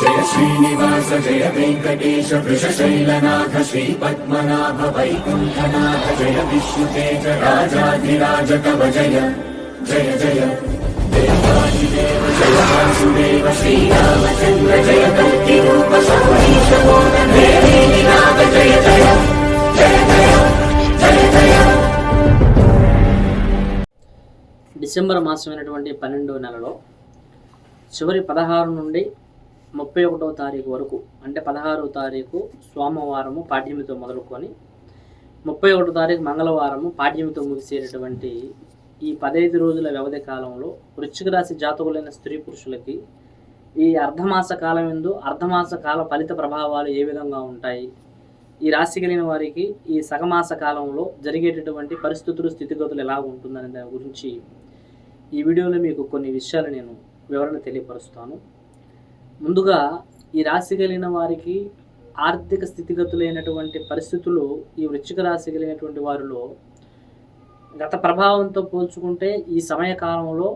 జయ శ్రీనివాస జయ వెంకటేశ వృషశైలనాథ శ్రీ పద్మనాభ వైకుంఠనాథ జయ విష్ణుతేజ రాజాధిరాజ కవ జయ జయ జయ. దేవాదిదేవ జయ వాసుదేవ శ్రీరామచంద్ర జయ కల్కి రూప సౌరీశ నాథ జయ జయ జయ. జయ జయ జయ. డిసెంబర్ మాసమైనటువంటి పన్నెండో నెలలో చివరి పదహారు నుండి ముప్పై ఒకటవ తారీఖు వరకు అంటే పదహారవ తారీఖు సోమవారము పాఠ్యమితో మొదలుకొని ముప్పై ఒకటో తారీఖు మంగళవారము పాఠ్యమితో ముగిసేటటువంటి ఈ పదహైదు రోజుల వ్యవధి కాలంలో వృశ్చిక రాశి జాతకులైన స్త్రీ పురుషులకి ఈ అర్ధమాస కాలం ఎందు అర్ధమాస కాల ఫలిత ప్రభావాలు ఏ విధంగా ఉంటాయి? ఈ రాశి కలిగిన వారికి ఈ సగమాస కాలంలో జరిగేటటువంటి పరిస్థితులు స్థితిగతులు ఎలా ఉంటుందనే దాని గురించి ఈ వీడియోలో మీకు కొన్ని విషయాలు నేను వివరణ తెలియపరుస్తాను. ముందుగా ఈ రాశి కలిగిన వారికి ఆర్థిక స్థితిగతులైనటువంటి పరిస్థితులు ఈ వృశ్చిక రాశి కలిగినటువంటి వారిలో గత ప్రభావంతో పోల్చుకుంటే ఈ సమయకాలంలో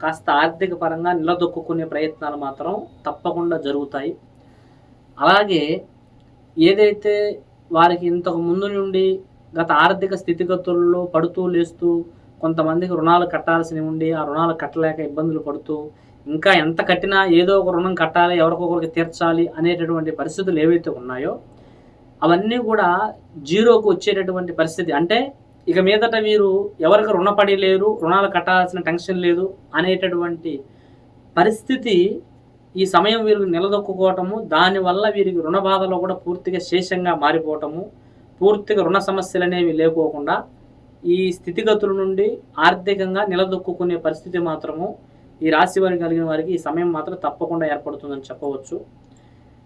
కాస్త ఆర్థిక పరంగా నిలదొక్కునే ప్రయత్నాలు మాత్రం తప్పకుండా జరుగుతాయి. అలాగే ఏదైతే వారికి ఇంతకు ముందు నుండి గత ఆర్థిక స్థితిగతుల్లో పడుతూ లేస్తూ కొంతమందికి రుణాలు కట్టాల్సినవి ఉండి ఆ రుణాలు కట్టలేక ఇబ్బందులు పడుతూ ఇంకా ఎంత కట్టినా ఏదో ఒక రుణం కట్టాలి ఎవరికొకరికి తీర్చాలి అనేటటువంటి పరిస్థితులు ఏవైతే ఉన్నాయో అవన్నీ కూడా జీరోకు వచ్చేటటువంటి పరిస్థితి. అంటే ఇక మీదట వీరు ఎవరికి రుణపడి లేరు రుణాలు కట్టాల్సిన టెన్షన్ లేదు అనేటటువంటి పరిస్థితి ఈ సమయం వీరికి నిలదొక్కుకోవటము దానివల్ల వీరికి రుణ బాధలో కూడా పూర్తిగా శేషంగా మారిపోవటము పూర్తిగా రుణ సమస్యలు అనేవి లేకోకుండా ఈ స్థితిగతుల నుండి ఆర్థికంగా నిలదొక్కునే పరిస్థితి మాత్రము ఈ రాశి వారికి కలిగిన వారికి ఈ సమయం మాత్రం తప్పకుండా ఏర్పడుతుందని చెప్పవచ్చు.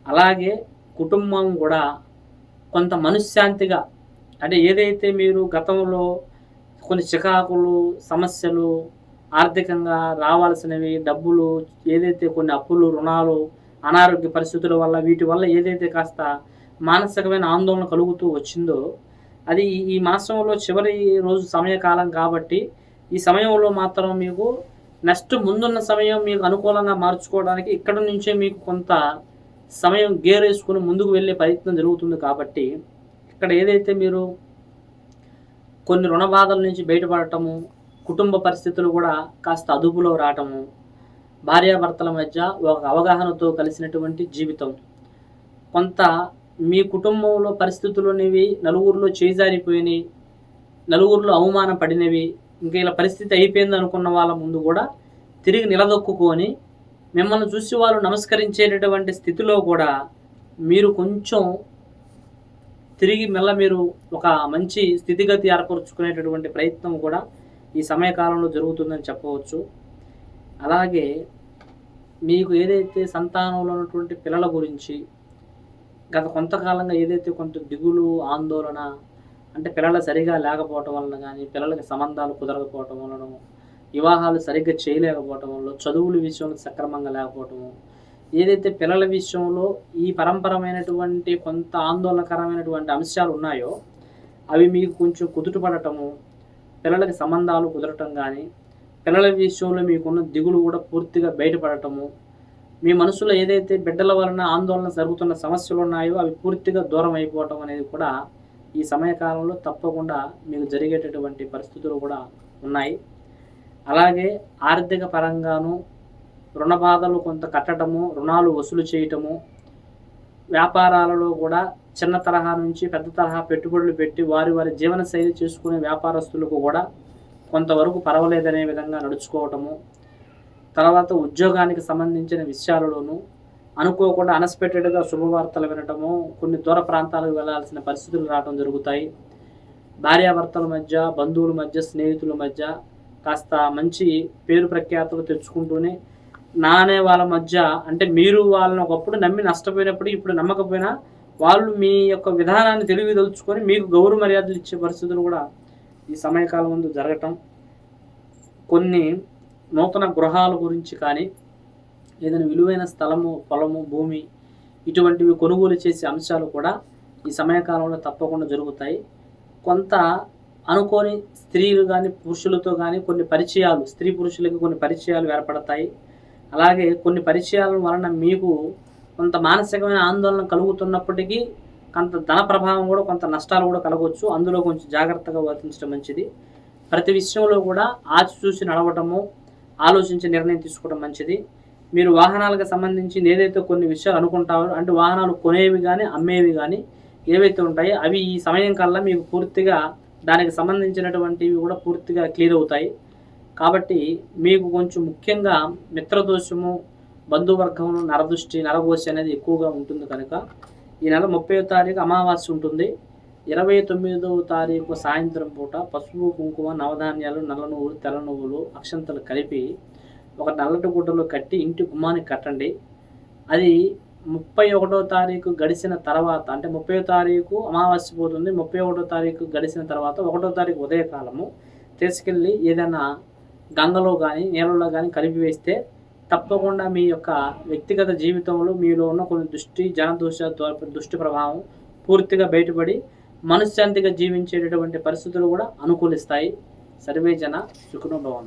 అలాగే కుటుంబం కూడా కొంత మనశ్శాంతిగా అంటే ఏదైతే మీరు గతంలో కొన్ని చికాకులు సమస్యలు ఆర్థికంగా రావాల్సినవి డబ్బులు ఏదైతే కొన్ని అప్పులు రుణాలు అనారోగ్య పరిస్థితుల వల్ల వీటి వల్ల ఏదైతే కాస్త మానసికమైన ఆందోళన కలుగుతూ వచ్చిందో అది ఈ- ఈ మాసంలో చివరి రోజు సమయకాలం కాబట్టి ఈ సమయంలో మాత్రం మీకు నెక్స్ట్ ముందున్న సమయం మీకు అనుకూలంగా మార్చుకోవడానికి ఇక్కడ నుంచే మీకు కొంత సమయం గేర్ వేసుకుని ముందుకు వెళ్ళే ప్రయత్నం జరుగుతుంది కాబట్టి ఇక్కడ ఏదైతే మీరు కొన్ని రుణ బాధల నుంచి బయటపడటము కుటుంబ పరిస్థితులు కూడా కాస్త అదుపులో రావటము భార్యాభర్తల మధ్య ఒక అవగాహనతో కలిసినటువంటి జీవితం. కొంత మీ కుటుంబంలో పరిస్థితులు అనేవి నలుగురిలో చేజారిపోయినాయి నలుగురిలో అవమానం పడినవి ఇంకా ఇలా పరిస్థితి అయిపోయింది అనుకున్న వాళ్ళ ముందు కూడా తిరిగి నిలదొక్కుకొని మిమ్మల్ని చూసి వాళ్ళు నమస్కరించేటటువంటి స్థితిలో కూడా మీరు కొంచెం తిరిగి మెల్ల మీరు ఒక మంచి స్థితిగతి ఏర్పరచుకునేటటువంటి ప్రయత్నం కూడా ఈ సమయకాలంలో జరుగుతుందని చెప్పవచ్చు. అలాగే మీకు ఏదైతే సంతానంలో ఉన్నటువంటి పిల్లల గురించి గత కొంతకాలంగా ఏదైతే కొంత దిగులు ఆందోళన అంటే పిల్లలు సరిగా లేకపోవటం వలన కానీ పిల్లలకి సంబంధాలు కుదరకపోవటం వలన వివాహాలు సరిగ్గా చేయలేకపోవటం వల్ల చదువుల విషయంలో సక్రమంగా లేకపోవటము ఏదైతే పిల్లల విషయంలో ఈ పరంపరమైనటువంటి కొంత ఆందోళనకరమైనటువంటి అంశాలు ఉన్నాయో అవి మీకు కొంచెం కుదుటపడటము పిల్లలకి సంబంధాలు కుదరటం కానీ పిల్లల విషయంలో మీకున్న దిగులు కూడా పూర్తిగా బయటపడటము మీ మనసులో ఏదైతే బిడ్డల వలన ఆందోళన జరుగుతున్న సమస్యలు ఉన్నాయో అవి పూర్తిగా దూరం అయిపోవటం అనేది కూడా ఈ సమయకాలంలో తప్పకుండా మీకు జరిగేటటువంటి పరిస్థితులు కూడా ఉన్నాయి. అలాగే ఆర్థిక పరంగాను రుణ బాధలు కొంత కట్టడము రుణాలు వసూలు చేయటము వ్యాపారాలలో కూడా చిన్న తరహా నుంచి పెద్ద తరహా పెట్టుబడులు పెట్టి వారి వారి జీవన శైలి చేసుకునే వ్యాపారస్తులకు కూడా కొంతవరకు పర్వాలేదనే విధంగా నడుచుకోవటము తర్వాత ఉద్యోగానికి సంబంధించిన విషయాలలోనూ అనుకోకుండా అన్ఎక్స్పెక్టెడ్గా శుభవార్తలు వినటము కొన్ని దూర ప్రాంతాలకు వెళ్ళాల్సిన పరిస్థితులు రావడం జరుగుతాయి. భార్యాభర్తల మధ్య బంధువుల మధ్య స్నేహితుల మధ్య కాస్త మంచి పేరు ప్రఖ్యాతులు తెచ్చుకుంటూనే నానే వాళ్ళ మధ్య అంటే మీరు వాళ్ళని ఒకప్పుడు నమ్మి నష్టపోయినప్పుడు ఇప్పుడు నమ్మకపోయినా వాళ్ళు మీ యొక్క విధానాన్ని తెలివిదలుచుకొని మీకు గౌరవ మర్యాదలు ఇచ్చే పరిస్థితులు కూడా ఈ సమయకాలం ముందు జరగటం. కొన్ని నూతన గృహాల గురించి కానీ ఏదైనా విలువైన స్థలము పొలము భూమి ఇటువంటివి కొనుగోలు చేసే అంశాలు కూడా ఈ సమయకాలంలో తప్పకుండా జరుగుతాయి. కొంత అనుకోని స్త్రీలు కానీ పురుషులతో కానీ కొన్ని పరిచయాలు స్త్రీ పురుషులకి కొన్ని పరిచయాలు ఏర్పడతాయి. అలాగే కొన్ని పరిచయాల వలన మీకు కొంత మానసికమైన ఆందోళన కలుగుతున్నప్పటికీ కొంత ధన ప్రభావం కూడా కొంత నష్టాలు కూడా కలగవచ్చు అందులో కొంచెం జాగ్రత్తగా వర్తించడం మంచిది. ప్రతి విషయంలో కూడా ఆచి చూసి నడవటము ఆలోచించి నిర్ణయం తీసుకోవడం మంచిది. మీరు వాహనాలకు సంబంధించి ఏదైతే కొన్ని విషయాలు అనుకుంటారో అంటే వాహనాలు కొనేవి కానీ అమ్మేవి కానీ ఏవైతే ఉంటాయో అవి ఈ సమయం కల్లా మీకు పూర్తిగా దానికి సంబంధించినటువంటివి కూడా పూర్తిగా క్లియర్ అవుతాయి. కాబట్టి మీకు కొంచెం ముఖ్యంగా మిత్రదోషము బంధువర్గము నరదృష్టి నరగోషి అనేది ఎక్కువగా ఉంటుంది కనుక ఈ నెల ముప్పై తారీఖు అమావాస్య ఉంటుంది. ఇరవై తొమ్మిదవ తారీఖు సాయంత్రం పూట పసుపు కుంకుమ నవధాన్యాలు నల్ల నువ్వులు తెల్ల నువ్వులు అక్షంతలు కలిపి ఒక నల్లటి గుడ్డలో కట్టి ఇంటి గుమ్మానికి కట్టండి. అది ముప్పై ఒకటో తారీఖు గడిచిన తర్వాత అంటే ముప్పై తారీఖు అమావాస్య పోతుంది ముప్పై ఒకటో తారీఖు గడిచిన తర్వాత ఒకటో తారీఖు ఉదయకాలము తీసుకెళ్ళి ఏదైనా గంగలో కానీ నీళ్ళలో కానీ కలిపి వేస్తే తప్పకుండా మీ యొక్క వ్యక్తిగత జీవితంలో మీలో ఉన్న కొన్ని దృష్టి జనదోష దుష్టి దృష్టి ప్రభావం పూర్తిగా బయటపడి మనశ్శాంతిగా జీవించేటటువంటి పరిస్థితులు కూడా అనుకూలిస్తాయి. సర్వే జన సుఖనుభవం